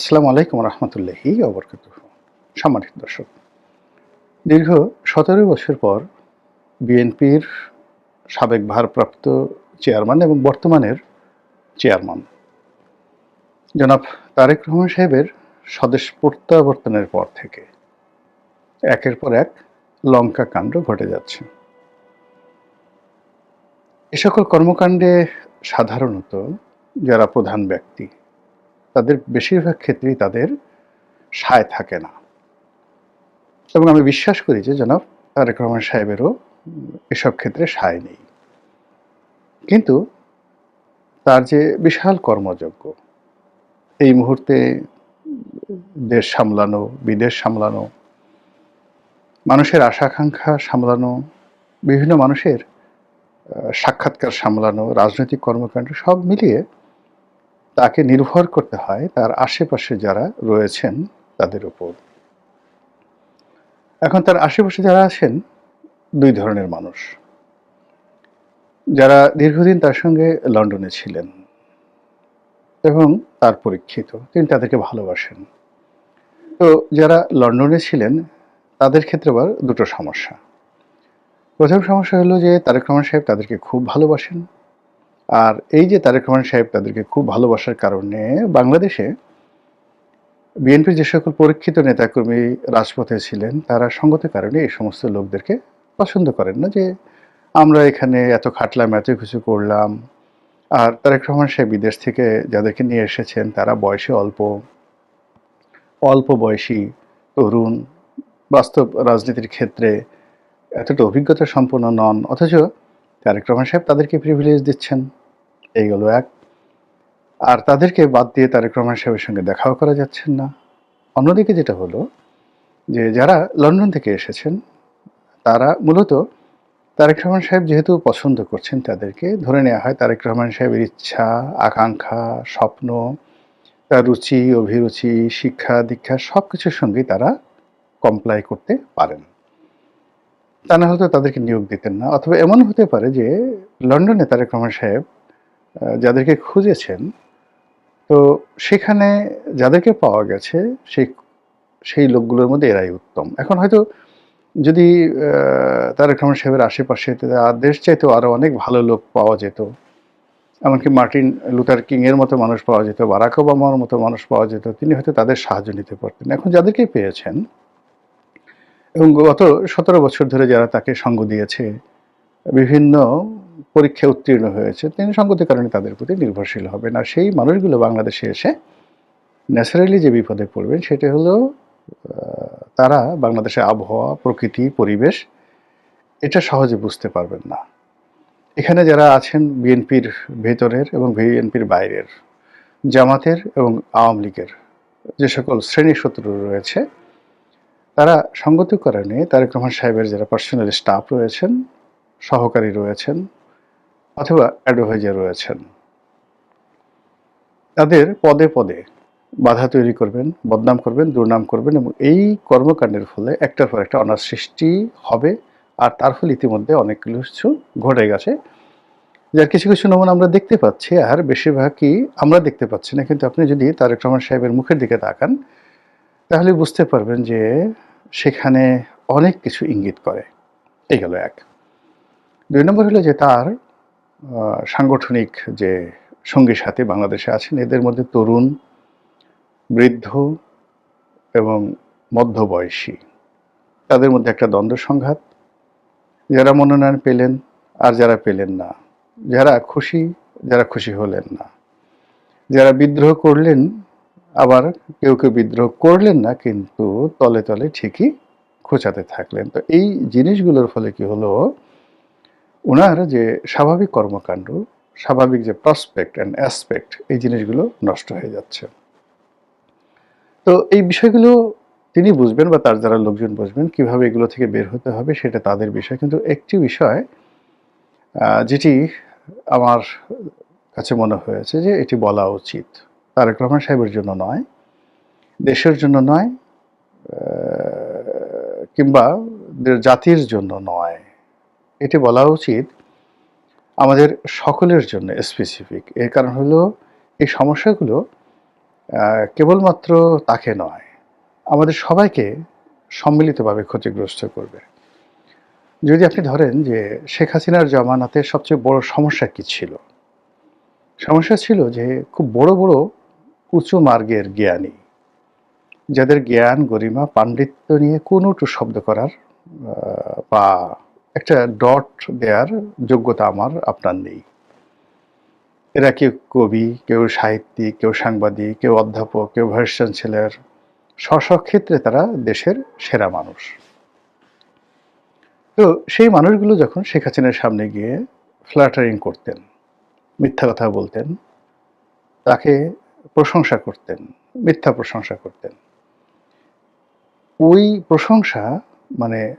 আসসালামু আলাইকুম রহমতুল্লাহি অবরকাত সম্মানিত দর্শক, দীর্ঘ সতেরো বছর পর বিএনপির সাবেক ভারপ্রাপ্ত চেয়ারম্যান এবং বর্তমানের চেয়ারম্যান জনাব তারেক রহমান সাহেবের স্বদেশ প্রত্যাবর্তনের পর থেকে একের পর এক লঙ্কা কাণ্ড ঘটে যাচ্ছে। এ সকল কর্মকাণ্ডে সাধারণত যারা প্রধান ব্যক্তি তাদের বেশিরভাগ ক্ষেত্রেই তাদের সায় থাকে না। এবং আমি বিশ্বাস করি যে জনাব তারেক রহমান সাহেবেরও এসব ক্ষেত্রে সায় নেই। কিন্তু তার যে বিশাল কর্মযোগ্য এই মুহূর্তে দেশ সামলানো, বিদেশ সামলানো, মানুষের আশা আকাঙ্ক্ষা সামলানো, বিভিন্ন মানুষের সাক্ষাৎকার সামলানো, রাজনৈতিক কর্মকাণ্ড সব মিলিয়ে তাকে নির্ভর করতে হয় তার আশেপাশে যারা রয়েছেন তাদের উপর। এখন তার আশেপাশে যারা আছেন দুই ধরনের মানুষ। যারা দীর্ঘদিন তার সঙ্গে লন্ডনে ছিলেন এবং তার পরীক্ষিত, তিনি তাদেরকে ভালোবাসেন। তো যারা লন্ডনে ছিলেন, তাদের ক্ষেত্রে আবার দুটো সমস্যা। প্রথম সমস্যা হলো যে তারেক রহমান সাহেব তাদেরকে খুব ভালোবাসেন। আর এই যে তারেক রহমান সাহেব তাদেরকে খুব ভালোবাসার কারণে বাংলাদেশে বিএনপির যে সকল পরীক্ষিত নেতাকর্মী রাজপথে ছিলেন, তারা সঙ্গত কারণে এই সমস্ত লোকদেরকে পছন্দ করেন না যে আমরা এখানে এত খাটলাম, এত কিছু করলাম। আর তারেক রহমান সাহেব বিদেশ থেকে যাদেরকে নিয়ে এসেছেন, তারা বয়সে অল্প অল্প বয়সী তরুণ, বাস্তব রাজনীতির ক্ষেত্রে এতটা অভিজ্ঞতা সম্পন্ন নন। অথচ তারেক রহমান সাহেব তাদেরকে প্রিভিলেজ দিচ্ছেন। এইগুলো এক। আর তাদেরকে বাদ দিয়ে তারেক রহমান সাহেবের সঙ্গে দেখাও করা যাচ্ছেন না। অন্যদিকে যেটা হলো যে যারা লন্ডন থেকে এসেছেন, তারা মূলত তারেক রহমান সাহেব যেহেতু পছন্দ করছেন তাদেরকে, ধরে নেওয়া হয় তারেক রহমান সাহেবের ইচ্ছা, আকাঙ্ক্ষা, স্বপ্ন, তার রুচি, অভিরুচি, শিক্ষা, দীক্ষা সব কিছুর সঙ্গেই তারা কমপ্লাই করতে পারেন। তা না হলে তাদেরকে নিয়োগ দিতেন না। অথবা এমন হতে পারে যে লন্ডনে তারেক রহমান সাহেব যাদেরকে খুঁজেছেন, তো সেখানে যাদেরকে পাওয়া গেছে, সেই সেই লোকগুলোর মধ্যে এরাই উত্তম। এখন হয়তো যদি তারেক রহমান সাহেবের আশেপাশে দেশ চাইতেও আরও অনেক ভালো লোক পাওয়া যেত, এমনকি মার্টিন লুথার কিং এর মতো মানুষ পাওয়া যেত, বারাক ওবামার মতো মানুষ পাওয়া যেত, তিনি হয়তো তাদের সাহায্য নিতে পারতেন। এখন যাদেরকে পেয়েছেন, এবং গত সতেরো বছর ধরে যারা তাকে সঙ্গ দিয়েছে, বিভিন্ন পরীক্ষায় উত্তীর্ণ হয়েছে, তিনি সঙ্গতির কারণে তাদের প্রতি নির্ভরশীল হবেন। আর সেই মানুষগুলো বাংলাদেশে এসে ন্যাচারালি যে বিপদে পড়বেন, সেটা হলো তারা বাংলাদেশের আবহাওয়া, প্রকৃতি, পরিবেশ, এটা সহজে বুঝতে পারবেন না। এখানে যারা আছেন বিএনপির ভেতরের এবং বিএনপির বাইরের, জামাতের এবং আওয়ামী লীগের, যে সকল শ্রেণি শত্রু রয়েছে, তারা সঙ্গত কারণে তারেক রহমান সাহেবের যারা পার্সোনাল স্টাফ রয়েছেন, সহকারী রয়েছেন অথবা অ্যাডভাইজার রয়েছেন। তাদের পদে পদে বাধা তৈরি করবেন, বদনাম করবেন, দুর্নাম করবেন এবং এই কর্মকাণ্ডের ফলে একটার পর একটা অনার সৃষ্টি হবে। আর তার ফলে ইতিমধ্যে অনেক কিছু ঘটে গেছে। যার কিছু কিছু নমুনা আমরা দেখতে পাচ্ছি, আর বেশিরভাগই আমরা দেখতে পাচ্ছি না। কিন্তু আপনি যদি তারেক রহমান সাহেবের মুখের দিকে তাকান, তাহলে বুঝতে পারবেন যে সেখানে অনেক কিছু ইঙ্গিত করে। এই গেল এক। দুই নম্বর হলো যে তার সাংগঠনিক যে সঙ্গী সাথী বাংলাদেশে আছেন, এদের মধ্যে তরুণ, বৃদ্ধ এবং মধ্যবয়সী, তাদের মধ্যে একটা দ্বন্দ্ব সংঘাত। যারা মনোনয়ন পেলেন আর যারা পেলেন না, যারা খুশি যারা খুশি হলেন না। যারা বিদ্রোহ করলেন, আবার কেউ কেউ বিদ্রোহ করলেন না, কিন্তু তলে তলে ঠিকই খোঁচাতে থাকলেন। তো এই জিনিসগুলোর ফলে কি হলো ওনার যে স্বাভাবিক কর্মকাণ্ড, স্বাভাবিক যে প্রসপেক্ট অ্যান্ড অ্যাসপেক্ট এই জিনিসগুলো নষ্ট হয়ে যাচ্ছে। তো এই বিষয়গুলো তিনি বুঝবেন বা তার যারা লোকজন বুঝবেন কীভাবে এগুলো থেকে বের হতে হবে সেটা তাদের বিষয়। কিন্তু একটি বিষয় যেটি আমার কাছে মনে হয়েছে যে এটি বলা উচিত। তারেক রহমান সাহেবের জন্য নয়, দেশের জন্য নয় কিংবা জাতির জন্য নয়। এটি বলা উচিত আমাদের সকলের জন্য স্পেসিফিক এর কারণ হলো, এই সমস্যাগুলো কেবলমাত্র তাকে নয়, আমাদের সবাইকে সম্মিলিতভাবে ক্ষতিগ্রস্ত করবে। যদি আপনি ধরেন যে শেখ হাসিনার জামানাতে সবচেয়ে বড় সমস্যা কি ছিল? সমস্যা ছিল যে খুব বড় বড় উঁচু মার্গের জ্ঞানী, যাদের জ্ঞান, গরিমা, পাণ্ডিত্য নিয়ে কোনো একটু শব্দ করার বা একটা ডট দেওয়ার যোগ্যতা আমার, আপনার নেই। এরা কেউ কবি, কেউ সাহিত্যিক, কেউ সাংবাদিক, কেউ অধ্যাপক, কেউ ভাইস চ্যান্সেলর ক্ষেত্রে তারা দেশের সেরা মানুষ। তো সেই মানুষগুলো যখন শেখ হাসিনার সামনে গিয়ে ফ্ল্যাটারিং করতেন, মিথ্যা কথা বলতেন, তাকে প্রশংসা করতেন, মিথ্যা প্রশংসা করতেন। ওই প্রশংসা মানে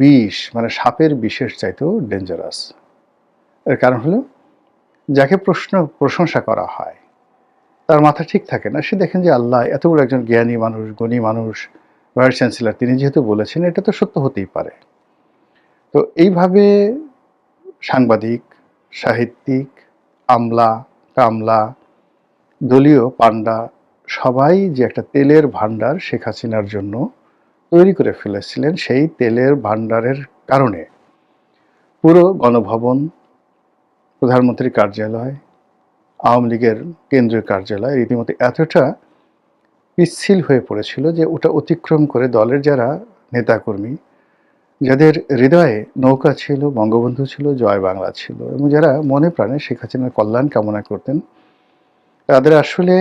বিষ মানে সাপের বিষের চাইতেও ডেঞ্জারাস এর কারণ হলো, যাকে প্রশ্ন, প্রশংসা করা হয়, তার মাথা ঠিক থাকে না। সে দেখেন যে আল্লাহ, এত বড় একজন জ্ঞানী মানুষ, গুণী মানুষ ভাইস চ্যান্সেলর তিনি যেহেতু বলেছেন, এটা তো সত্য হতেই পারে। তো এইভাবে সাংবাদিক, সাহিত্যিক, আমলা, কামলা, দলীয় পান্ডা সবাই যে একটা তেলের ভান্ডার শেখ হাসিনার জন্য তৈরি করে ফেলেছিলেন সেই তেলের ভাণ্ডারের কারণে। পুরো গণভবন, প্রধানমন্ত্রীর কার্যালয়, আওয়ামী লীগের কেন্দ্রীয় কার্যালয় রীতিমতো এতটা পিচ্ছিল হয়ে পড়েছিল যে ওটা অতিক্রম করে দলের যারা নেতাকর্মী, যাদের হৃদয়ে নৌকা ছিল, বঙ্গবন্ধু ছিল, জয় বাংলা ছিল এবং যারা মনে প্রাণে শেখ হাসিনার কল্যাণ কামনা করতেন, তাদের আসলে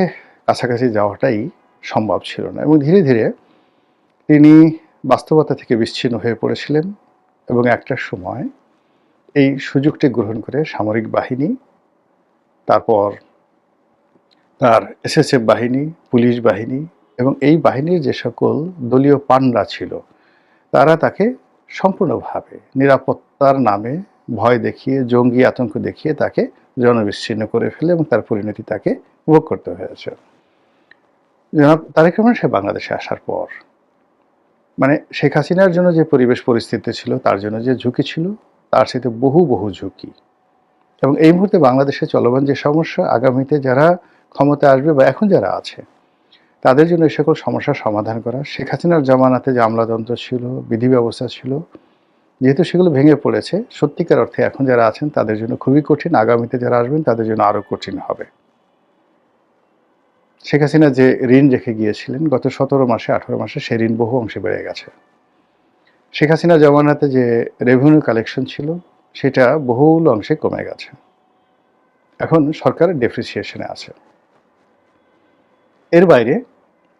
কাছাকাছি যাওয়াটাই সম্ভব ছিল না এবং ধীরে ধীরে তিনি বাস্তবতা থেকে বিচ্ছিন্ন হয়ে পড়েছিলেন এবং একটা সময় এই সুযোগটি গ্রহণ করে সামরিক বাহিনী, তারপর তার এসএসএফ বাহিনী, পুলিশ বাহিনী এবং এই বাহিনীর যে সকল দলীয় পান্ডা ছিল, তারা তাকে সম্পূর্ণভাবে নিরাপত্তার নামে ভয় দেখিয়ে, জঙ্গি আতঙ্ক দেখিয়ে তাকে জনবিচ্ছিন্ন করে ফেলে এবং তার পরিণতি তাকে ভোগ করতে হয়েছে। তারেক রহমান সে বাংলাদেশে আসার পর মানে শেখ হাসিনার জন্য যে পরিবেশ পরিস্থিতি ছিল, তার জন্য যে ঝুঁকি ছিল, তার সাথে বহু বহু ঝুঁকি। এবং এই মুহূর্তে বাংলাদেশে চলমান যে সমস্যা, আগামীতে যারা ক্ষমতা আসবে বা এখন যারা আছে, তাদের জন্য এই সকল সমস্যার সমাধান করা। শেখ হাসিনার জামানাতে যে আমলাতন্ত্র ছিল বিধি ব্যবস্থা ছিল, যেহেতু সেগুলো ভেঙে পড়েছে, সত্যিকার অর্থে এখন যারা আছেন, তাদের জন্য খুবই কঠিন। আগামীতে যারা আসবেন, তাদের জন্য আরও কঠিন হবে। শেখ হাসিনা যে ঋণ রেখে গিয়েছিলেন, গত সতেরো মাসে, আঠারো মাসে সেই ঋণ বহু অংশে বেড়ে গেছে। শেখ হাসিনা জমানাতে যে রেভিনিউ কালেকশন ছিল, সেটা বহুল অংশে কমে গেছে। এখন সরকার ডেপ্রিসিয়েশনে আছে। এর বাইরে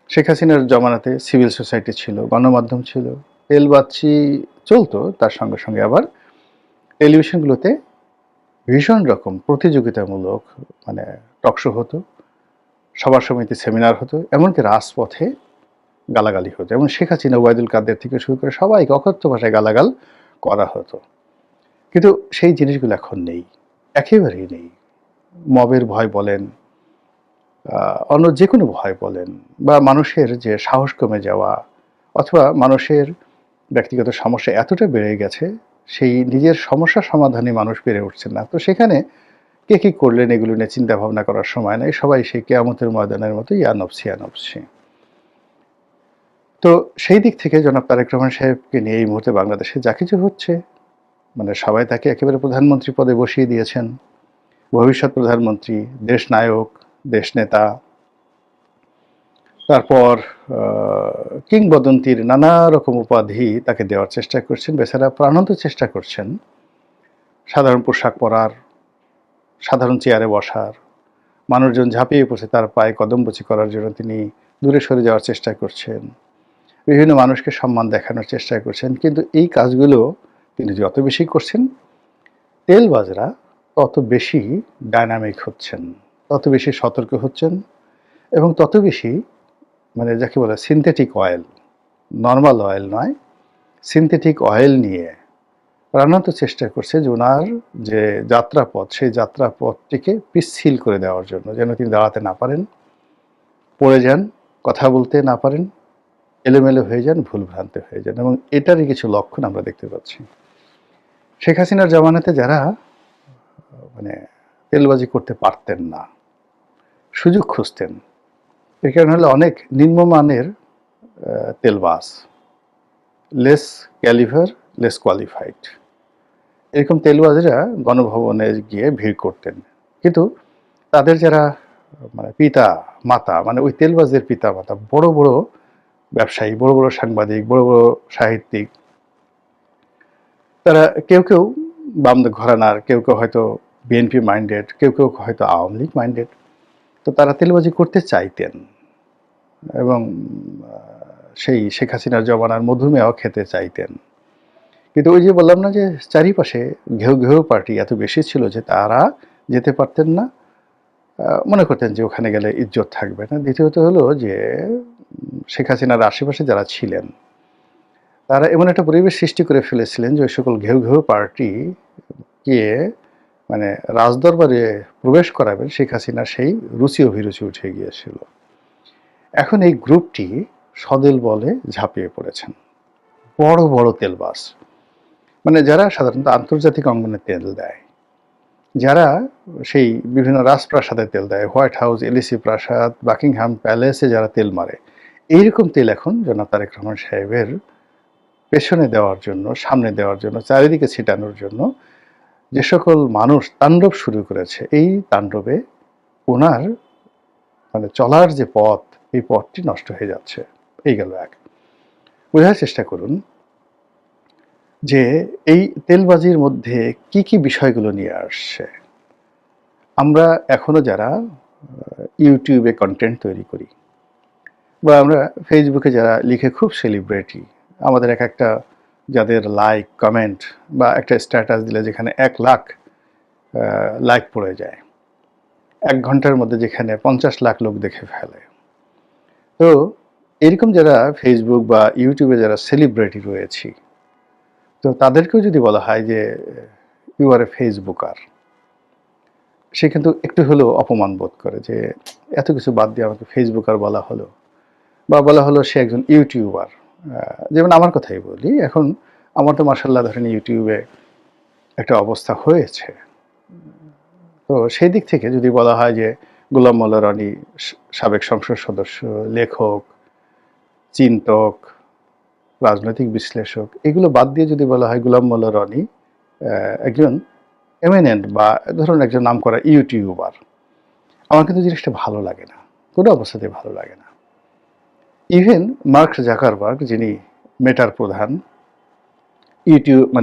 শেখ হাসিনার জমানাতে সিভিল সোসাইটি ছিল, গণমাধ্যম ছিল তেল বাচ্চি চলতো, তার সঙ্গে সঙ্গে আবার টেলিভিশনগুলোতে ভীষণ রকম প্রতিযোগিতামূলক মানে টকশো হতো। সভা সমিতি সেমিনার হতো, এমনকি রাজপথে গালাগালি হতো। এবং শেখ হাসিনা ওয়াইদুল কাদের থেকে শুরু করে সবাইকে অকথ্য ভাষায় গালাগাল করা হতো। কিন্তু সেই জিনিসগুলো এখন নেই, একেবারেই নেই। মবের ভয় বলেন অন্য যে কোনো ভয় বলেন, বা মানুষের যে সাহস কমে যাওয়া, অথবা মানুষের ব্যক্তিগত সমস্যা এতটা বেড়ে গেছে, সেই নিজের সমস্যা সমাধানে মানুষ বেড়ে উঠছে না। তো সেখানে কে কী করলেন এগুলো নিয়ে চিন্তা ভাবনা করার সময় নেই। সবাই সেই কেয়ামতের ময়দানের মতো ইয়ানবসি ইয়ানবসি তো সেই দিক থেকে জনাব তারেক রহমান সাহেবকে নিয়ে এই মুহূর্তে বাংলাদেশে যা কিছু হচ্ছে মানে সবাই তাকে একেবারে প্রধানমন্ত্রী পদে বসিয়ে দিয়েছেন। ভবিষ্যৎ প্রধানমন্ত্রী, দেশ নায়ক, দেশ নেতা, তারপর কিংবদন্তির নানা রকম উপাধি তাকে দেওয়ার চেষ্টা করছেন, বেচারা প্রাণান্ত চেষ্টা করছেন। সাধারণ পোশাক পরার সাধারণ চেয়ারে বসার। মানুষজন ঝাঁপিয়ে পড়ছে, তার পায়ে কদমবচি করার জন্য তিনি দূরে সরে যাওয়ার চেষ্টা করছেন। বিভিন্ন মানুষকে সম্মান দেখানোর চেষ্টা করছেন, কিন্তু এই কাজগুলো তিনি যত বেশি করছেন তেলবাজরা তত বেশি ডায়নামিক হচ্ছেন, তত বেশি সতর্ক হচ্ছেন এবং তত বেশি মানে যাকে বলে সিনথেটিক অয়েল নর্মাল অয়েল নয় সিনথেটিক অয়েল নিয়ে প্রাণান্ত চেষ্টা করছে যে ওনার যে যাত্রাপথ, সেই যাত্রাপথটিকে পিচ্ছিল করে দেওয়ার জন্য, যেন তিনি দাঁড়াতে না পারেন, পড়ে যান, কথা বলতে না পারেন, এলোমেলো হয়ে যান, ভুলভ্রান্তি হয়ে যান, এবং এটারই কিছু লক্ষণ আমরা দেখতে পাচ্ছি। শেখ হাসিনার জামানাতে যারা মানে তেলবাজি করতে পারতেন না, সুযোগ খুঁজতেন, এর কারণ হলো অনেক নিম্নমানের তেলবাস লেস ক্যালিভার লেস কোয়ালিফাইড এরকম তেলবাজেরা গণভবনে গিয়ে ভিড় করতেন। কিন্তু তাদের যারা মানে পিতা, মাতা মানে ওই তেলবাজের পিতা মাতা, বড় বড় ব্যবসায়ী, বড় বড় সাংবাদিক, বড় বড় সাহিত্যিক, তারা কেউ কেউ বাম ঘরানার, কেউ কেউ হয়তো বিএনপি মাইন্ডেড কেউ কেউ হয়তো আওয়ামী লীগ মাইন্ডেড তো তারা তেলবাজি করতে চাইতেন। এবং সেই শেখ হাসিনার জমানার মধুমেহ খেতে চাইতেন। কিন্তু ওই যে বললাম না যে চারিপাশে ঘেউ ঘেউ পার্টি এত বেশি ছিল যে তারা যেতে পারতেন না। মনে করতেন যে ওখানে গেলে ইজ্জত থাকবে না। দ্বিতীয়ত হলো যে শেখ হাসিনার আশেপাশে যারা ছিলেন, তারা এমন একটা পরিবেশ সৃষ্টি করে ফেলেছিলেন যে ওই সকল ঘেউ ঘেউ পার্টি গিয়ে মানে রাজদরবারে প্রবেশ করাবেন শেখ হাসিনার সেই রুচি অভিরুচি উঠে গিয়েছিল। এখন এই গ্রুপটি সদেল বলে ঝাঁপিয়ে পড়েছেন। বড় বড় তেলবাস মানে যারা সাধারণত আন্তর্জাতিক অঙ্গনে তেল দেয়, যারা সেই বিভিন্ন রাজপ্রাসাদে তেল দেয়, হোয়াইট হাউস এলিসি প্রাসাদ, বাকিংহাম প্যালেসে যারা তেল মারে, এইরকম তেল এখন জনাব তারেক রহমান সাহেবের পেছনে দেওয়ার জন্য, সামনে দেওয়ার জন্য, চারিদিকে ছিটানোর জন্য যে সকল মানুষ তাণ্ডব শুরু করেছে, এই তাণ্ডবে ওনার মানে চলার যে পথ, এই পথটি নষ্ট হয়ে যাচ্ছে। এই গেল এক। বোঝার চেষ্টা করুন যে এই তেলবাজির মধ্যে কি কি বিষয়গুলো নিয়ে আসছে? আমরা এখনও যারা ইউটিউবে কন্টেন্ট তৈরি করি বা আমরা ফেসবুকে যারা লিখে খুব সেলিব্রিটি আমাদের এক একটা যাদের লাইক কমেন্ট বা একটা স্ট্যাটাস দিলে যেখানে এক লাখ লাইক পড়ে যায়। এক ঘণ্টার মধ্যে যেখানে পঞ্চাশ লাখ লোক দেখে ফেলে। তো এরকম যারা ফেসবুক বা ইউটিউবে যারা সেলিব্রিটি রয়েছি তো তাদেরকেও যদি বলা হয় যে ইউ আর এ ফেসবুকার সে কিন্তু একটু হলেও অপমান বোধ করে যে, এত কিছু বাদ দিয়ে আমাকে ফেসবুকার বলা হলো। বা বলা হলো, সে একজন ইউটিউবার যেমন আমার কথাই বলি, এখন আমার তো মার্শাল্লাহ ধরেন ইউটিউবে একটা অবস্থা হয়েছে। তো সেই দিক থেকে যদি বলা হয় যে, গোলাম মোল্লা রনি সাবেক সংসদ সদস্য, লেখক, চিন্তক রাজনৈতিক বিশ্লেষক, এগুলো বাদ দিয়ে যদি বলা হয় গুলাম মোল্লা রনি একজন এমিনেন্ট বা ধরুন একজন নাম করা ইউটিউবার, আমার কিন্তু জিনিসটা ভালো লাগে না, কোনো অবস্থাতে ভালো লাগে না। ইভেন মার্ক জাকারবার্গ যিনি মেটার প্রধান, ইউটিউব মানে